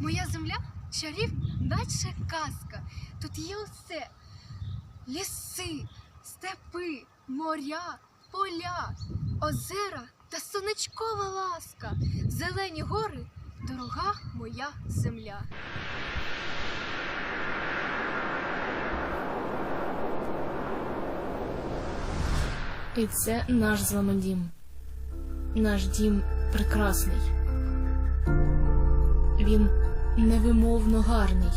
Моя земля чарів, наче казка. Тут є усе: ліси, степи, моря, поля, озера та сонечкова ласка. Зелені гори, дорога моя земля. І це наш з вами дім. Наш дім прекрасний. Він невимовно гарний.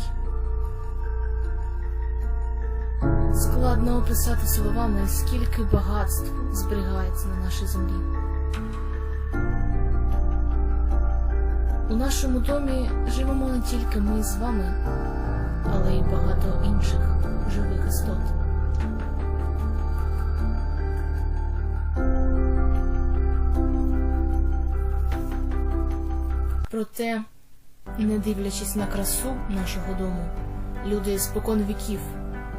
Складно описати словами, скільки багатств зберігається на нашій землі. У нашому домі живемо не тільки ми з вами, але й багато інших живих істот. Проте, не дивлячись на красу нашого дому, люди спокон віків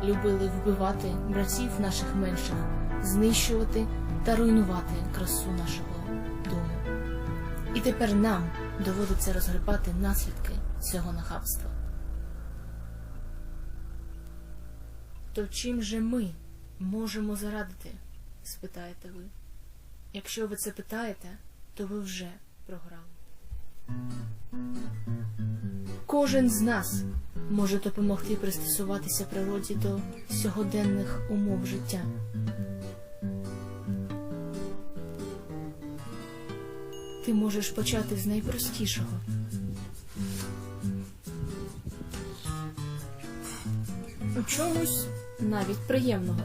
любили вбивати братів наших менших, знищувати та руйнувати красу нашого дому. І тепер нам доводиться розгребати наслідки цього нахабства. То чим же ми можемо зарадити? спитаєте ви. Якщо ви це питаєте, то ви вже програли. Кожен з нас може допомогти пристосуватися природі до сьогоденних умов життя. Ти можеш почати з найпростішого. У чомусь навіть приємного.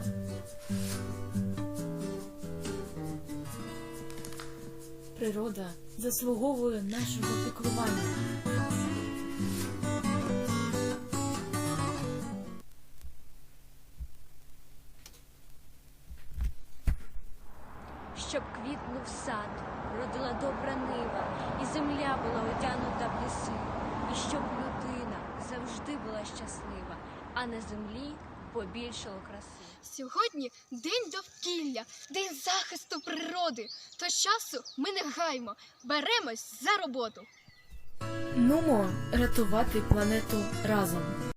Природа заслуговує нашого піклування. щоб квітнув сад, родила добра нива, і земля була одягнута в ліси, і щоб людина завжди була щаслива, а на землі побільшало краси. Сьогодні день довкілля, день захисту природи. То часу ми не гаймо, беремось за роботу. Нумо рятувати планету разом.